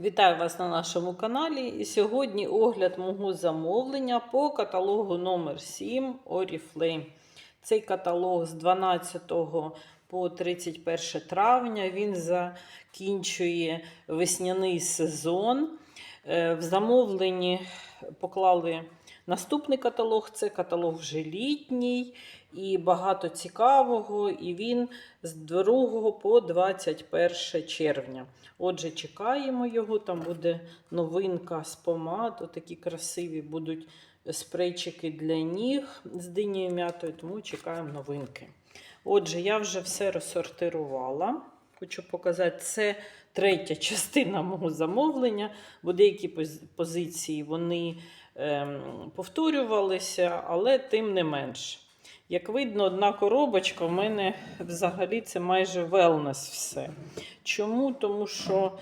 Вітаю вас на нашому каналі. І сьогодні огляд мого замовлення по каталогу номер 7 Oriflame. Цей каталог з 12 по 31 травня. Він закінчує весняний сезон. Е, В замовленні поклали наступний каталог. Це каталог вже літній і багато цікавого. І він з 2 по 21 червня. Отже, чекаємо його. Там буде новинка з помад. Такі красиві будуть спрейчики для ніг з динією м'ятою, тому чекаємо новинки. Отже, я вже все розсортирувала. Хочу показати, це третя частина мого замовлення, бо деякі позиції вони ем, повторювалися, але тим не менш. Як видно, одна коробочка в мене взагалі це майже велнес все. Чому? Тому що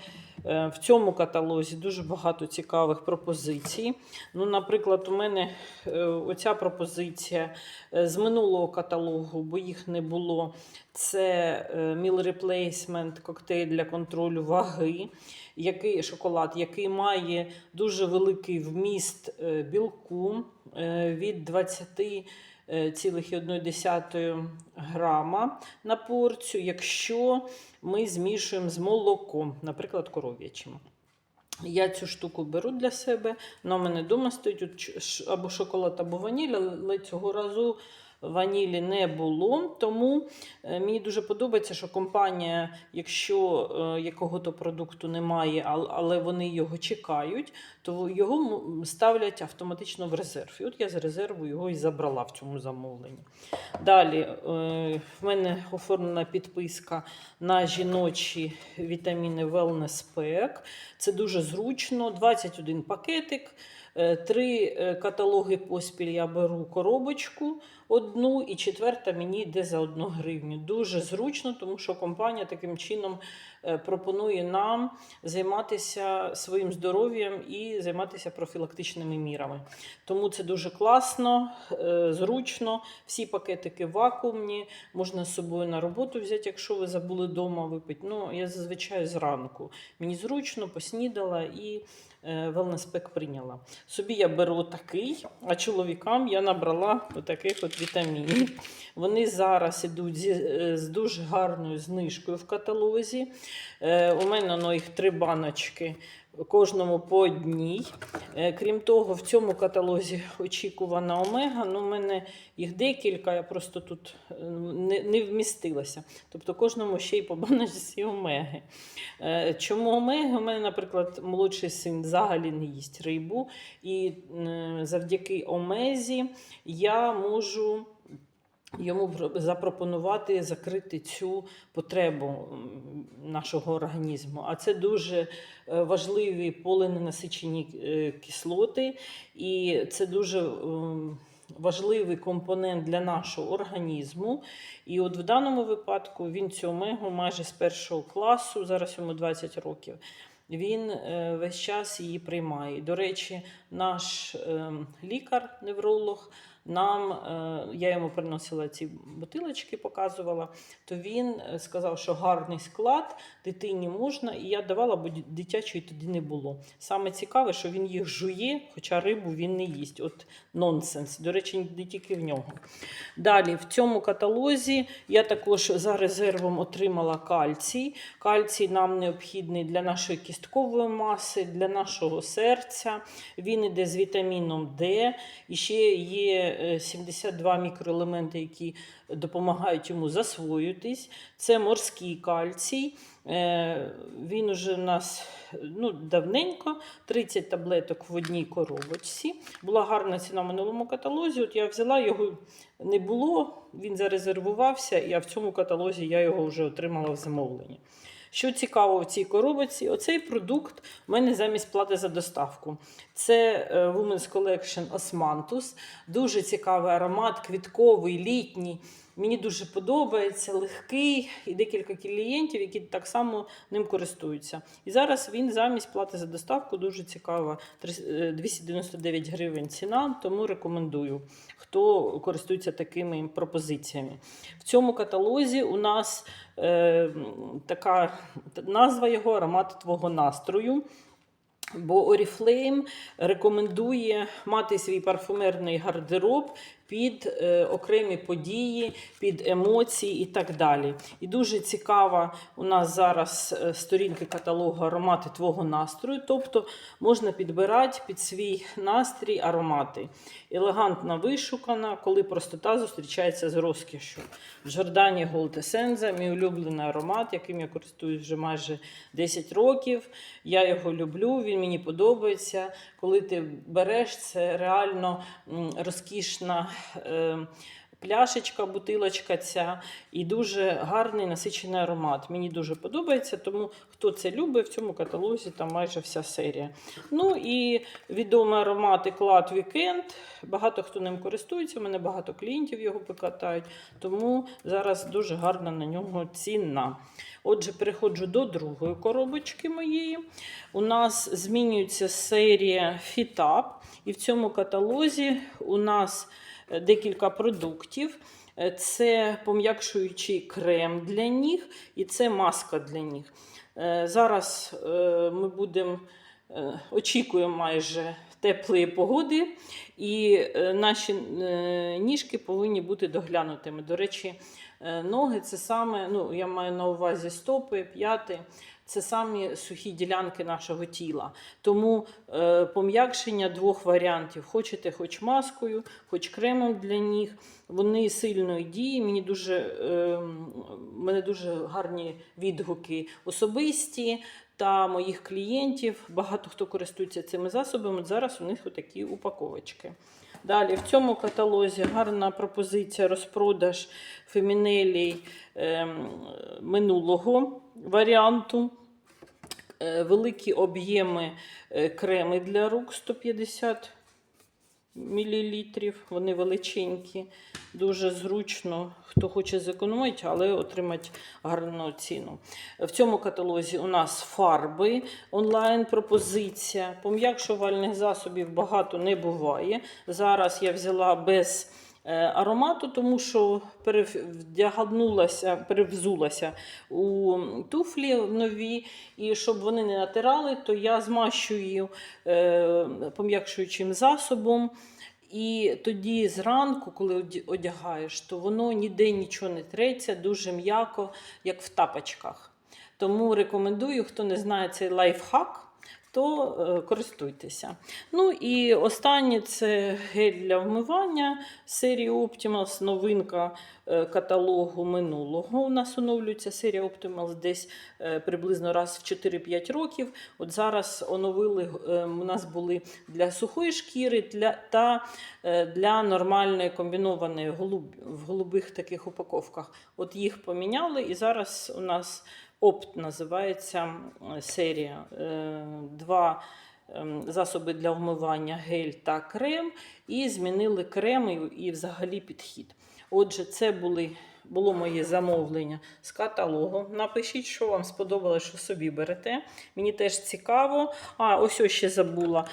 е, в цьому каталозі дуже багато цікавих пропозицій. Ну, наприклад, у мене е, оця пропозиція е, з минулого каталогу, бо їх не було. Це Meal Replacement коктейль для контролю ваги, який шоколад, який має дуже великий вміст білку від 20 е, цілих і одної десятої грама на порцію, якщо ми змішуємо з молоком, наприклад, коров'ячим. Я цю штуку беру для себе. Вона в мене вдома стоїть або шоколад, або ваніль, але цього разу ванілі не було. Тому е, мені дуже подобається, що компанія, якщо е, якого-то продукту немає, але вони його чекають, то його ставлять автоматично в резерв. І от я з резерву його і забрала в цьому замовленні. Далі е, в мене оформлена підписка на жіночі вітаміни Wellness Pack. Це дуже зручно. 21 пакетик, три е, каталоги поспіль я беру коробочку одну, і четверта мені йде за одну гривню. Дуже зручно, тому що компанія таким чином е, пропонує нам займатися своїм здоров'ям і займатися профілактичними мірами. Тому це дуже класно, е, зручно. Всі пакетики вакуумні, можна з собою на роботу взяти, якщо ви забули вдома випити. Ну, я зазвичай зранку. Мені зручно, поснідала і е, велнеспек прийняла. Собі я беру такий, а чоловікам я набрала таких от вітамінів. Вони зараз ідуть е, з дуже гарною знижкою в каталозі. Е, у мене ну, їх три баночки. Кожному по одній. Е, Крім того, в цьому каталозі очікувана омега. Ну, у мене їх декілька, я просто тут е, не, не вмістилася. Тобто кожному ще й по баночці омеги. Е, Чому омеги? У мене, наприклад, молодший син взагалі не їсть рибу, і завдяки омезі я можу. Йому про- запропонувати закрити цю потребу нашого організму. А це дуже е, важливі полиненасичені е, кислоти, і це дуже важливий компонент для нашого організму. І от в даному випадку він цю омегу майже з першого класу, зараз йому 20 років. Він е, весь час її приймає. До речі, наш ем, лікар-невролог нам, е, я йому приносила ці бутилочки, показувала, то він е, сказав, що гарний склад, дитині можна, і я давала, бо дитячої тоді не було. Саме цікаве, що він їх жує, хоча рибу він не їсть. От нонсенс. До речі, не тільки в нього. Далі, в цьому каталозі я також за резервом отримала кальцій. Кальцій нам необхідний для нашої кісткової маси, для нашого серця. Він іде з вітаміном Д. І ще є е, 72 мікроелементи, які допомагають йому засвоїтись. Це морський кальцій. Е, Він уже у нас ну, давненько, 30 таблеток в одній коробочці. Була гарна ціна в минулому каталозі. От я взяла його, не було, він зарезервувався, і в цьому каталозі я його вже отримала в замовленні. Що цікаво в цій коробочці, оцей продукт у мене замість плати за доставку. Це е, Women's Collection Osmanthus. Дуже цікавий аромат, квітковий, літній. Мені дуже подобається, легкий і декілька клієнтів, які так само ним користуються. І зараз він замість плати за доставку дуже цікава. Е, 299 гривень ціна, тому рекомендую, хто користується такими пропозиціями. В цьому каталозі у нас е, така назва його аромат твого настрою. Бо Oriflame рекомендує мати свій парфумерний гардероб під е, окремі події, під емоції і так далі. І дуже цікава у нас зараз е, сторінки каталогу аромати твого настрою. Тобто можна підбирати під свій настрій аромати. Елегантна вишукана, коли простота зустрічається з розкішшю. Джордані Gold Essenza, мій улюблений аромат, яким я користуюсь вже майже 10 років. Я його люблю, він мені подобається. Коли ти береш, це реально розкішна. Е, Пляшечка, бутилочка ця і дуже гарний насичений аромат. Мені дуже подобається, тому хто це любить, в цьому каталозі там майже вся серія. Ну і відомий аромат Еклад Weekend. Багато хто ним користується. У мене багато клієнтів його покатають, тому зараз дуже гарна на нього ціна. Отже, переходжу до другої коробочки моєї. У нас змінюється серія Фітап, і в цьому каталозі у нас декілька продуктів. Е, Це пом'якшуючий крем для ніг і це маска для ніг. Е, Зараз е, ми будемо е, очікуємо майже теплої погоди, і е, наші е, ніжки повинні бути доглянутими. До речі, е, ноги це саме, ну я маю на увазі стопи, п'яти. Це самі сухі ділянки нашого тіла. Тому е, пом'якшення двох варіантів: хочете хоч маскою, хоч кремом для ніг. Вони сильної дії. Мені дуже, е, мене дуже гарні відгуки особисті та моїх клієнтів. Багато хто користується цими засобами. Зараз у них отакі упаковочки. Далі в цьому каталозі гарна пропозиція розпродаж фемінелій ем, минулого варіанту. Е, Великі об'єми е, креми для рук 150 мл. Вони величенькі, дуже зручно, хто хоче зекономити, але отримати гарну ціну. В цьому каталозі у нас фарби, онлайн-пропозиція. Пом'якшувальних засобів багато не буває. Зараз я взяла без аромату, тому що перевдягнулася, перевзулася у туфлі нові, і щоб вони не натирали, то я змащую е, пом'якшуючим засобом. І тоді зранку, коли одягаєш, то воно ніде нічого не треться, дуже м'яко, як в тапочках. Тому рекомендую, хто не знає цей лайфхак, то е, користуйтеся. Ну і останнє це гель для вмивання серії Optimals, новинка е, каталогу минулого. У нас оновлюється серія Optimals десь е, приблизно раз в 4-5 років. От зараз оновили, у нас були для сухої шкіри для, та для нормальної комбінованої голуб, в голубих таких упаковках. От їх поміняли, і зараз у нас Опт називається серія. Два ем, засоби для вмивання гель та крем, і змінили крем і, і взагалі підхід. Отже, це були, було моє замовлення з каталогу. Напишіть, що вам сподобалось, що собі берете. Мені теж цікаво. А, ось ось ще забула.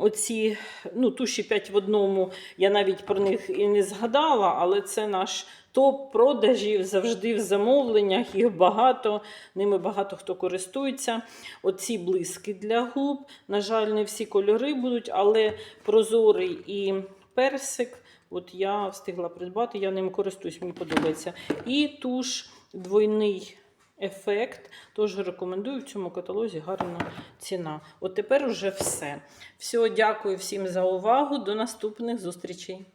Оці ну, туші 5 в одному, я навіть про них і не згадала, але це наш топ продажів завжди в замовленнях. Їх багато, ними багато хто користується. Оці блиски для губ. На жаль, не всі кольори будуть, але прозорий і персик. От я встигла придбати, я ним користуюсь, мені подобається. І туш двойний ефект. Тож рекомендую в цьому каталозі гарна ціна. От тепер уже все. Все, дякую всім за увагу. До наступних зустрічей.